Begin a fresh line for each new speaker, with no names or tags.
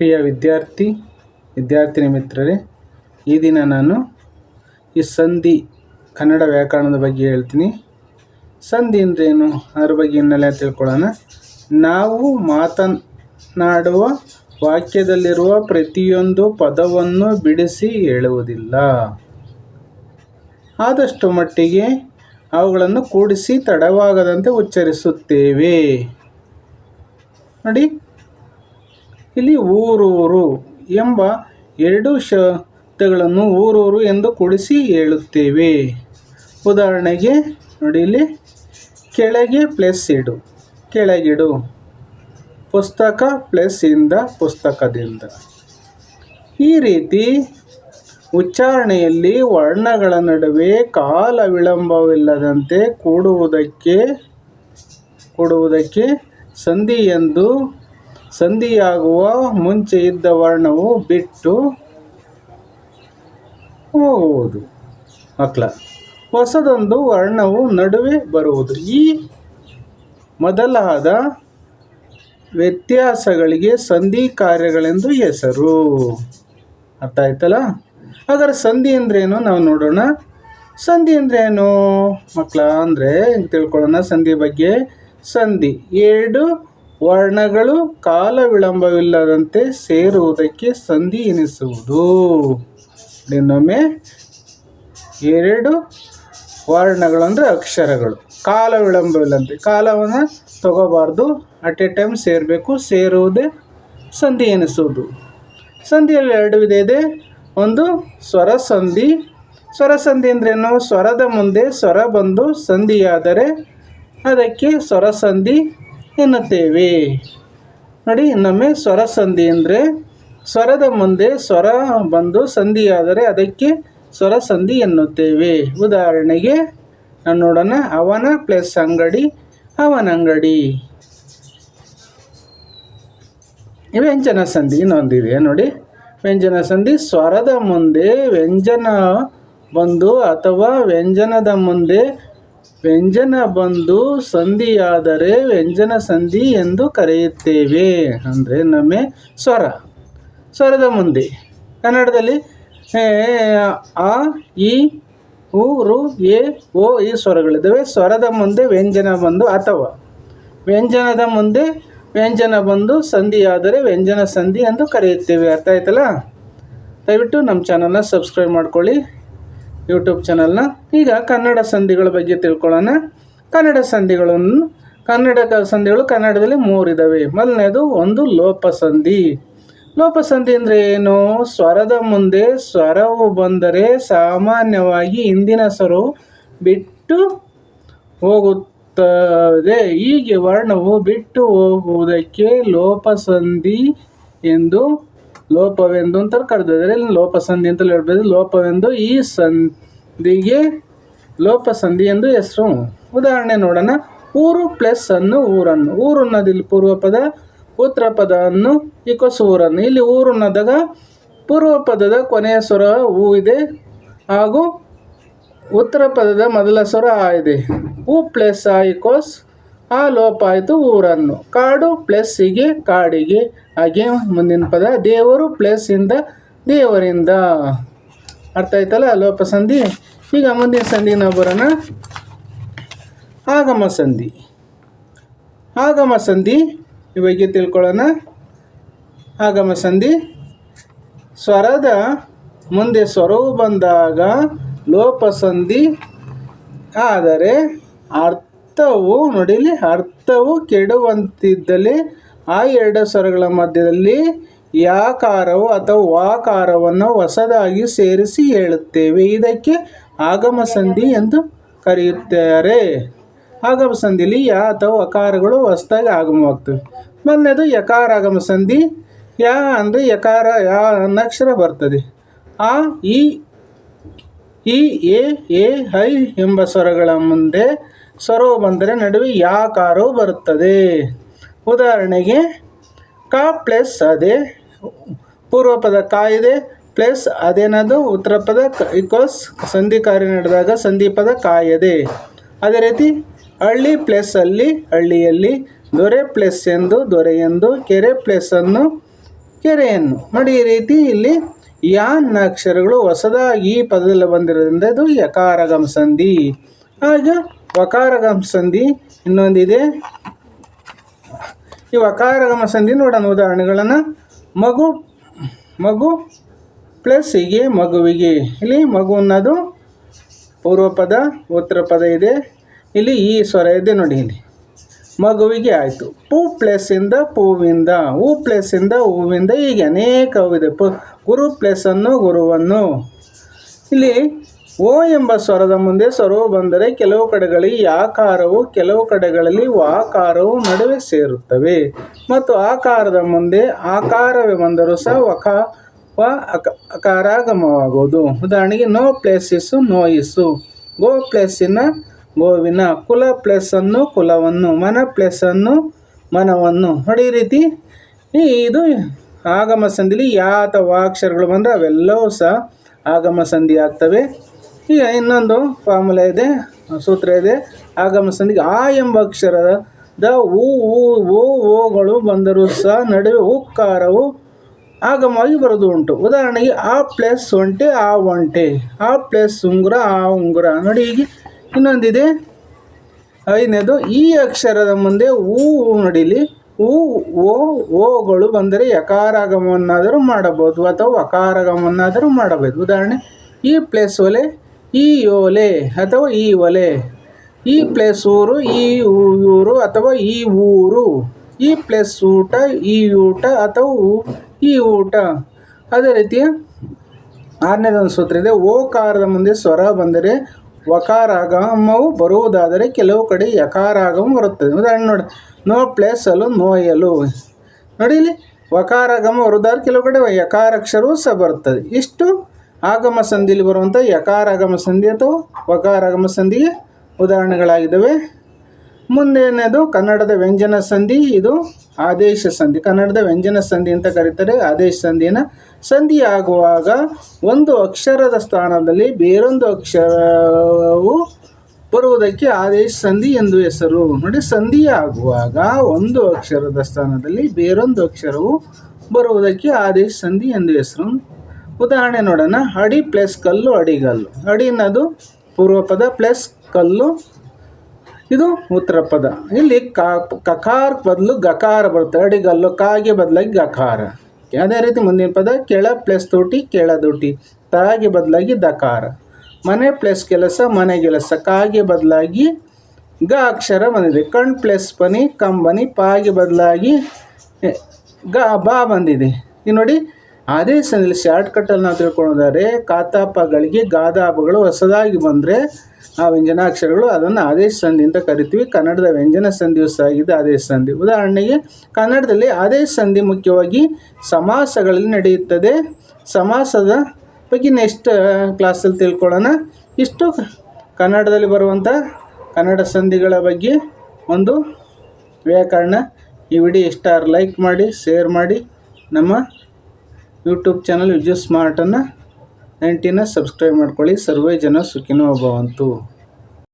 ಪ್ರಿಯ ವಿದ್ಯಾರ್ಥಿ, ವಿದ್ಯಾರ್ಥಿನಿ ಮಿತ್ರರೇ, ಈ ದಿನ ನಾನು ಈ ಸಂಧಿ ಕನ್ನಡ ವ್ಯಾಕರಣದ ಬಗ್ಗೆ ಹೇಳ್ತೀನಿ. ಸಂಧಿ ಏನು? ಅದ್ರ ಬಗ್ಗೆ ಇನ್ನೆಲ್ಲ ತಿಳ್ಕೊಳ್ಳೋಣ. ನಾವು ಮಾತನಾಡುವ ವಾಕ್ಯದಲ್ಲಿರುವ ಪ್ರತಿಯೊಂದು ಪದವನ್ನು ಬಿಡಿಸಿ ಹೇಳುವುದಿಲ್ಲ. ಆದಷ್ಟು ಮಟ್ಟಿಗೆ ಅವುಗಳನ್ನು ಕೂಡಿಸಿ ತಡವಾಗದಂತೆ ಉಚ್ಚರಿಸುತ್ತೇವೆ. ನೋಡಿ ಇಲ್ಲಿ ಊರೂರು ಎಂಬ ಎರಡು ಶಬ್ದಗಳನ್ನು ಊರೂರು ಎಂದು ಕೂಡಿಸಿ ಹೇಳುತ್ತೇವೆ. ಉದಾಹರಣೆಗೆ ನೋಡಿ ಇಲ್ಲಿ, ಕೆಳಗೆ ಪ್ಲಸ್ ಇಡು, ಕೆಳಗಿಡು, ಪುಸ್ತಕ ಪ್ಲಸ್ ಇಂದ ಪುಸ್ತಕದಿಂದ. ಈ ರೀತಿ ಉಚ್ಚಾರಣೆಯಲ್ಲಿ ವರ್ಣಗಳ ನಡುವೆ ಕಾಲ ವಿಳಂಬವಿಲ್ಲದಂತೆ ಕೂಡುವುದಕ್ಕೆ, ಕೊಡುವುದಕ್ಕೆ ಸಂಧಿ ಎಂದು ಸಂಧಿಯಾಗುವ ಮುಂಚೆ ಇದ್ದ ವರ್ಣವು ಬಿಟ್ಟು ಹೋಗುವುದು. ಮಕ್ಕಳ ಹೊಸದೊಂದು ವರ್ಣವು ನಡುವೆ ಬರುವುದು. ಈ ಮೊದಲಾದ ವ್ಯತ್ಯಾಸಗಳಿಗೆ ಸಂಧಿ ಕಾರ್ಯಗಳೆಂದು ಹೆಸರು. ಅರ್ಥ ಆಯ್ತಲ್ಲ? ಹಾಗಾದ್ರೆ ಸಂಧಿ ಅಂದ್ರೇನು? ನಾವು ನೋಡೋಣ. ಸಂಧಿ ಅಂದ್ರೇನು? ಮಕ್ಕಳ ಅಂದರೆ ತಿಳ್ಕೊಳ್ಳೋಣ? ಸಂಧಿ ಬಗ್ಗೆ. ಸಂಧಿ ಎರಡು ವರ್ಣಗಳು ಕಾಲ ವಿಳಂಬವಿಲ್ಲದಂತೆ ಸೇರುವುದಕ್ಕೆ ಸಂಧಿ ಎನಿಸುವುದು. ಇನ್ನೊಮ್ಮೆ, ಎರಡು ವರ್ಣಗಳು ಅಂದರೆ ಅಕ್ಷರಗಳು. ಕಾಲ ವಿಳಂಬವಿಲ್ಲಂತೆ ಕಾಲವನ್ನು ತಗೋಬಾರ್ದು. ಅಟ್ ಎ ಟೈಮ್ ಸೇರಬೇಕು, ಸೇರುವುದೇ ಸಂಧಿ ಎನಿಸುವುದು. ಸಂಧಿಯಲ್ಲಿ ಎರಡು ವಿಧ ಇದೆ. ಒಂದು ಸ್ವರ ಸಂಧಿ ಸ್ವರ ಸಂಧಿ ಅಂದ್ರೇನು ಸ್ವರದ ಮುಂದೆ ಸ್ವರ ಬಂದು ಸಂಧಿಯಾದರೆ ಅದಕ್ಕೆ ಸ್ವರ ಸಂಧಿ ಎನ್ನುತ್ತೇವೆ. ನೋಡಿ ಇನ್ನೊಮ್ಮೆ ಸ್ವರ ಸಂಧಿ ಅಂದರೆ ಸ್ವರದ ಮುಂದೆ ಸ್ವರ ಬಂದು ಸಂಧಿಯಾದರೆ ಅದಕ್ಕೆ ಸ್ವರ ಸಂಧಿ ಎನ್ನುತ್ತೇವೆ. ಉದಾಹರಣೆಗೆ ನಾನು ನೋಡೋಣ ಅವನ ಪ್ಲಸ್ ಅಂಗಡಿ ಅವನಂಗಡಿ ವ್ಯಂಜನ ಸಂಧಿ ಇನ್ನೊಂದಿದೆ ನೋಡಿ. ವ್ಯಂಜನ ಸಂಧಿ ಸ್ವರದ ಮುಂದೆ ವ್ಯಂಜನ ಬಂದು ಅಥವಾ ವ್ಯಂಜನದ ಮುಂದೆ ವ್ಯಂಜನ ಬಂದು ಸಂಧಿಯಾದರೆ ವ್ಯಂಜನ ಸಂಧಿ ಎಂದು ಕರೆಯುತ್ತೇವೆ ಅಂದರೆ ನಮ್ಮೆ ಸ್ವರ, ಸ್ವರದ ಮುಂದೆ. ಕನ್ನಡದಲ್ಲಿ ಆ ಇ ಉ, ರು, ಎ, ಓ ಈ ಸ್ವರಗಳಿದ್ದಾವೆ. ಸ್ವರದ ಮುಂದೆ ವ್ಯಂಜನ ಬಂದು ಅಥವಾ. ವ್ಯಂಜನದ ಮುಂದೆ ವ್ಯಂಜನ ಬಂದು ಸಂಧಿಯಾದರೆ ವ್ಯಂಜನ ಸಂಧಿ ಎಂದು ಕರೆಯುತ್ತೇವೆ. ಅರ್ಥ ಆಯ್ತಲ್ಲ? ದಯವಿಟ್ಟು ನಮ್ಮ ಚಾನಲ್ನ ಸಬ್ಸ್ಕ್ರೈಬ್ ಮಾಡ್ಕೊಳ್ಳಿ. ಯೂಟ್ಯೂಬ್ ಚಾನಲ್ನ ಈಗ ಕನ್ನಡ ಸಂಧಿಗಳ ಬಗ್ಗೆ ತಿಳ್ಕೊಳ್ಳೋಣ. ಕನ್ನಡ ಸಂಧಿಗಳನ್ನು, ಕನ್ನಡ ಸಂಧಿಗಳು ಕನ್ನಡದಲ್ಲಿ ಮೂರಿದ್ದಾವೆ ಮೊದಲನೇದು ಒಂದು ಲೋಪ ಸಂಧಿ. ಲೋಪ ಸಂಧಿ ಅಂದರೆ ಏನು? ಸ್ವರದ ಮುಂದೆ ಸ್ವರವು ಬಂದರೆ ಸಾಮಾನ್ಯವಾಗಿ ಹಿಂದಿನ ಸ್ವರವು ಬಿಟ್ಟು ಹೋಗುತ್ತದೆ. ಹೀಗೆ ವರ್ಣವು ಬಿಟ್ಟು ಹೋಗುವುದಕ್ಕೆ ಲೋಪಸಂಧಿ ಎಂದು ಲೋಪವೆಂದು ಅಂತ ಕರೆದಿದ್ದಾರೆ ಲೋಪಸಂಧಿ ಅಂತ ಹೇಳ್ಬೋದು. ಲೋಪವೆಂದು ಈ ಸಂಧಿಗೆ ಲೋಪಸಂಧಿ ಎಂದು ಹೆಸರು. ಉದಾಹರಣೆ ನೋಡೋಣ. ಊರು ಪ್ಲಸ್ ಅನ್ನು ಊರನ್ನು. ಊರು ಅನ್ನೋದಿಲ್ಲಿ ಪೂರ್ವ ಪದ, ಉತ್ತರ ಪದವನ್ನು ಇಕೋಸ್ ಊರನ್ನು ಇಲ್ಲಿ ಊರು ಅನ್ನೋದಾಗ ಪೂರ್ವ ಪದದ ಕೊನೆಯ ಸ್ವರ ಹೂ ಇದೆ ಹಾಗೂ ಉತ್ತರ ಪದದ ಮೊದಲ ಸ್ವರ ಆ ಇದೆ. ಊ ಪ್ಲಸ್ ಆ ಇಕೋಸ್ ಆ ಲೋಪ ಆಯಿತು ಊರನ್ನು. ಕಾಡು ಪ್ಲಸ್ಸಿಗೆ, ಕಾಡಿಗೆ ಹಾಗೆ ಮುಂದಿನ ಪದ. ದೇವರು ಇಂದ ದೇವರಿಂದ. ಅರ್ಥ ಆಯ್ತಲ್ಲ? ಲೋಪ ಸಂಧಿ. ಈಗ ಮುಂದಿನ ಸಂಧಿ ನಾವು ಬರೋಣ. ಆಗಮ ಸಂಧಿ. ಆಗಮ ಸಂಧಿ. ಈ ಬಗ್ಗೆ ತಿಳ್ಕೊಳ್ಳೋಣ. ಆಗಮ ಸಂಧಿ. ಸ್ವರದ ಮುಂದೆ ಸ್ವರವು ಬಂದಾಗ ಲೋಪ ಸಂಧಿ. ಆದರೆ ಅರ್ಥ ಅರ್ಥವು ನೋಡಿಲಿ, ಅರ್ಥವು ಕೆಡುವಂತಿದ್ದಲ್ಲಿ, ಆ ಎರಡು ಸ್ವರಗಳ ಮಧ್ಯದಲ್ಲಿ ಯಾಕಾರವು ಅಥವಾ ವಾಕಾರವನ್ನು ಹೊಸದಾಗಿ ಸೇರಿಸಿ ಹೇಳುತ್ತೇವೆ. ಇದಕ್ಕೆ ಆಗಮ ಸಂಧಿ ಎಂದು ಕರೆಯುತ್ತಾರೆ. ಆಗಮ ಸಂಧಿಲಿ ಯಾ ಅಥವಾ ಅಕಾರಗಳು ಹೊಸದಾಗಿ ಆಗಮವಾಗ್ತವೆ. ಮೊದಲನೇದು ಯಕಾರ ಆಗಮ ಸಂಧಿ ಯಾ ಅಂದರೆ ಯಕಾರ, ಯಾ ಅನ್ನಕ್ಷರ ಬರ್ತದೆ. ಆ, ಈ ಇ ಎ ಎ ಹೈ ಎಂಬ ಸ್ವರಗಳ ಮುಂದೆ ಸ್ವರವು ಬಂದರೆ ನಡುವೆ ಯಾಕಾರವು ಬರುತ್ತದೆ? ಉದಾಹರಣೆಗೆ ಕ ಪ್ಲಸ್ ಅದೇ ಪೂರ್ವ ಪದ ಕ ಇದೆ ಪ್ಲಸ್ ಅದೇನದು ಉತ್ತರ ಪದ ಇಕೋಸ್ ಸಂಧಿ ಕಾರ್ಯ ನಡೆದಾಗ ಸಂಧಿ ಪದ ಕಾಯದೆ ಅದೇ ರೀತಿ, ಹಳ್ಳಿ ಪ್ಲಸ್ ಅಲ್ಲಿ ಹಳ್ಳಿಯಲ್ಲಿ ದೊರೆ ಪ್ಲಸ್ ಎಂದು, ದೊರೆ ಎಂದು, ಕೆರೆ ಪ್ಲಸ್ ಅನ್ನು, ಕೆರೆಯನ್ನು. ನೋಡಿ, ಈ ರೀತಿ ಇಲ್ಲಿ ಯಾನ್ ಅಕ್ಷರಗಳು ಹೊಸದಾಗಿ ಈ ಪದದಲ್ಲಿ ಬಂದಿರೋದ್ರಿಂದ ಇದು ಯಕಾರಗಮ ಸಂಧಿ. ಹಾಗೆ ವಕಾರಗಮ ಸಂಧಿ ಇನ್ನೊಂದಿದೆ. ಈ ವಕಾರಗಮ ಸಂಧಿ ನೋಡೋಣ ಉದಾಹರಣೆಗಳನ್ನು. ಮಗು ಮಗು ಪ್ಲಸ್ ಹೀಗೆ ಮಗುವಿಗೆ. ಇಲ್ಲಿ ಮಗು ಅನ್ನೋದು ಪೂರ್ವ ಪದ ಉತ್ತರ ಪದ ಇದೆ. ಇಲ್ಲಿ ಈ ಸ್ವರ ಇದೆ ನೋಡಿ ಇಲ್ಲಿ. ಮಗುವಿಗೆ ಆಯಿತು. ಪೂ ಪ್ಲೇಸಿಂದ ಪೂವಿಂದ ಹೂ ಪ್ಲೇಸಿಂದ ಹೂವಿಂದ ಹೀಗೆ ಅನೇಕವಿದೆ ಪು, ಗುರು ಪ್ಲೇಸನ್ನು ಗುರುವನ್ನು. ಇಲ್ಲಿ ಓ ಎಂಬ ಸ್ವರದ ಮುಂದೆ ಸ್ವರವು ಬಂದರೆ ಕೆಲವು ಕಡೆಗಳಲ್ಲಿ ಆಕಾರವು ಕೆಲವು ಕಡೆಗಳಲ್ಲಿ ವಾಕಾರವು ನಡುವೆ ಸೇರುತ್ತವೆ. ಮತ್ತು ಆಕಾರದ ಮುಂದೆ ಆಕಾರವೇ ಬಂದರೂ ಸಹ ವಕ, ವ ಅಕ, ಅಕಾರಾಗಮವಾಗುವುದು. ಉದಾಹರಣೆಗೆ ನೋ ಪ್ಲೇಸಿಸು ನೋಯಿಸು ಗೋ ಪ್ಲೇಸಿನ ಗೋವಿನ, ಕುಲ ಪ್ಲೇಸನ್ನು ಕುಲವನ್ನು, ಮನ ಪ್ಲೇಸನ್ನು ಮನವನ್ನು. ನೋಡಿ ರೀತಿ ಇದು ಆಗಮ ಸಂಧಿಲಿ ಯಾ ಅಥವಾ ಅಕ್ಷರಗಳು ಬಂದರೆ ಅವೆಲ್ಲವೂ ಸಹ ಆಗಮ ಸಂಧಿ ಆಗ್ತವೆ ಈಗ ಇನ್ನೊಂದು ಫಾರ್ಮುಲಾ ಇದೆ, ಸೂತ್ರ ಇದೆ. ಆಗಮ ಸಂಧಿಗೆ ಆ ಎಂಬ ಅಕ್ಷರದ ಉ ಓ, ಓಗಳು ಬಂದರೂ ಸಹ ನಡುವೆ ಉಕ್ಕಾರವು ಆಗಮವಾಗಿ ಬರೋದು ಉಂಟು. ಉದಾಹರಣೆಗೆ ಆ ಪ್ಲಸ್ ಒಂಟೆ, ಆ ಒಂಟೆ, ಆ ಪ್ಲಸ್ ಉಂಗುರ, ಆ ಉಂಗುರ. ನೋಡಿ ಈಗ ಇನ್ನೊಂದಿದೆ. ಐದನೇದು, ಈ ಅಕ್ಷರದ ಮುಂದೆ ಊ ನಡೀಲಿ ಊ ಓ, ಓಗಳು ಬಂದರೆ ಯಕಾರಾಗಮವನ್ನಾದರೂ ಮಾಡಬಹುದು ಅಥವಾ ವಕಾರಾಗಮವನ್ನಾದರೂ ಮಾಡಬಹುದು. ಉದಾಹರಣೆ, ಈ ಪ್ಲೇಸ್ ಒಲೆ ಈ ಓಲೆ ಅಥವಾ ಈ ಒಲೆ, ಈ ಪ್ಲೇಸ್ ಊರು, ಈ ಊರು ಅಥವಾ ಈ ಊರು, ಈ ಪ್ಲೇಸ್ ಊಟ, ಈ ಊಟ ಅಥವಾ ಈ ಊಟ. ಅದೇ ರೀತಿ ಆರನೇದೊಂದು ಸೂತ್ರ ಇದೆ, ಓಕಾರದ ಮುಂದೆ ಸ್ವರ ಬಂದರೆ ವಕಾರಾಗಮವು ಬರುವುದಾದರೆ ಕೆಲವು ಕಡೆ ಯಕಾರಾಗಮ ಬರುತ್ತದೆ. ಉದಾಹರಣೆ ನೋಡಿ, ನೋ ಪ್ಲೇಸಲು ನೋಯಲು ನೋಡಿ ಇಲ್ಲಿ ವಕಾರಾಗಮ ಬರುವುದಾದ್ರೆ ಕೆಲವು ಕಡೆ ಯಕಾರಾಕ್ಷರವೂ ಸಹ ಬರುತ್ತದೆ. ಇಷ್ಟು ಆಗಮ ಸಂಧಿಯಲ್ಲಿ ಬರುವಂಥ ಯಕಾರಾಗಮ ಸಂಧಿ ಅಥವಾ ವಕಾರಾಗಮ ಸಂಧಿಗೆ ಉದಾಹರಣೆಗಳಾಗಿದ್ದಾವೆ. ಮುಂದೇನೇದು? ಕನ್ನಡದ ವ್ಯಂಜನ ಸಂಧಿ, ಇದು ಆದೇಶ ಸಂಧಿ. ಕನ್ನಡದ ವ್ಯಂಜನ ಸಂಧಿ ಅಂತ ಕರೀತಾರೆ. ಆದೇಶ ಸಂಧಿಯನ್ನು ಸಂಧಿ ಆಗುವಾಗ ಒಂದು ಅಕ್ಷರದ ಸ್ಥಾನದಲ್ಲಿ ಬೇರೊಂದು ಅಕ್ಷರವು ಬರುವುದಕ್ಕೆ ಆದೇಶ ಸಂಧಿ ಎಂದು ಹೆಸರು. ನೋಡಿ ಸಂಧಿ ಆಗುವಾಗ ಒಂದು ಅಕ್ಷರದ ಸ್ಥಾನದಲ್ಲಿ ಬೇರೊಂದು ಅಕ್ಷರವು ಬರುವುದಕ್ಕೆ ಆದೇಶ ಸಂಧಿ ಎಂದು ಹೆಸರು. ಉದಾಹರಣೆ ನೋಡೋಣ. ಅಡಿ ಪ್ಲಸ್ ಕಲ್ಲು ಅಡಿಗಲ್ಲು ಅಡಿ ಅನ್ನೋದು ಪೂರ್ವ ಪದ, ಪ್ಲಸ್ ಕಲ್ಲು. ಇದು ಉತ್ತರ ಪದ. ಇಲ್ಲಿ ಕಾ ಕಕಾರ ಬದಲು ಗಕಾರ ಬರುತ್ತೆ. ಅಡಿಗಲ್ಲು ಕಾಗೆ ಬದಲಾಗಿ ಗಕಾರ ಅದೇ ರೀತಿ ಮುಂದಿನ ಪದ, ಕೆಳ ಪ್ಲಸ್ ತೋಟಿ ಕೆಳದೊಟಿ ತಾಗೆ ಬದಲಾಗಿ ದಕಾರ ಮನೆ ಪ್ಲಸ್ ಕೆಲಸ, ಮನೆ ಕೆಲಸ. ಕಾಗೆ ಬದಲಾಗಿ ಗ ಅಕ್ಷರ ಬಂದಿದೆ. ಕಣ್ ಪ್ಲಸ್ ಪನಿ, ಕಂಬನಿ, ಪಾಗೆ ಬದಲಾಗಿ ಗ, ಬಾ ಬಂದಿದೆ. ಈ ನೋಡಿ ಅದೇ ಶಾರ್ಟ್ ಕಟ್ಟಲ್ಲಿ ನಾವು ತಿಳ್ಕೊಳ್ಳೋದಾದ್ರೆ ಕಾತಾಪಗಳಿಗೆ ಗಾದಾಪಗಳು ಹೊಸದಾಗಿ ಬಂದರೆ ಆ ವ್ಯಂಜನಾಕ್ಷರಗಳು ಅದನ್ನು ಆದೇಶ ಸಂಧಿ ಅಂತ ಕರಿತೀವಿ. ಕನ್ನಡದ ವ್ಯಂಜನ ಸಂಧಿಯು ಸಹ ಆಗಿದೆ, ಆದೇಶ ಸಂಧಿ. ಉದಾಹರಣೆಗೆ ಕನ್ನಡದಲ್ಲಿ ಆದೇಶ ಸಂಧಿ ಮುಖ್ಯವಾಗಿ ಸಮಾಸಗಳಲ್ಲಿ ನಡೆಯುತ್ತದೆ. ಸಮಾಸದ ಬಗ್ಗೆ ನೆಕ್ಸ್ಟ್ ಕ್ಲಾಸಲ್ಲಿ ತಿಳ್ಕೊಳ್ಳೋಣ. ಇಷ್ಟು ಕನ್ನಡದಲ್ಲಿ ಬರುವಂಥ ಕನ್ನಡ ಸಂಧಿಗಳ ಬಗ್ಗೆ ಒಂದು ವ್ಯಾಕರಣ. ಈ ವಿಡಿಯೋ ಇಷ್ಟ ಲೈಕ್ ಮಾಡಿ ಶೇರ್ ಮಾಡಿ. ನಮ್ಮ ಯೂಟ್ಯೂಬ್ ಚಾನಲ್ ವಿಜಯ್ ಸ್ಮಾರ್ಟನ್ನು ನೈಂಟಿನ ಸಬ್ಸ್ಕ್ರೈಬ್ ಮಾಡ್ಕೊಳ್ಳಿ. ಸರ್ವೇ ಜನ ಸುಖಿನೋ ಭವಂತು.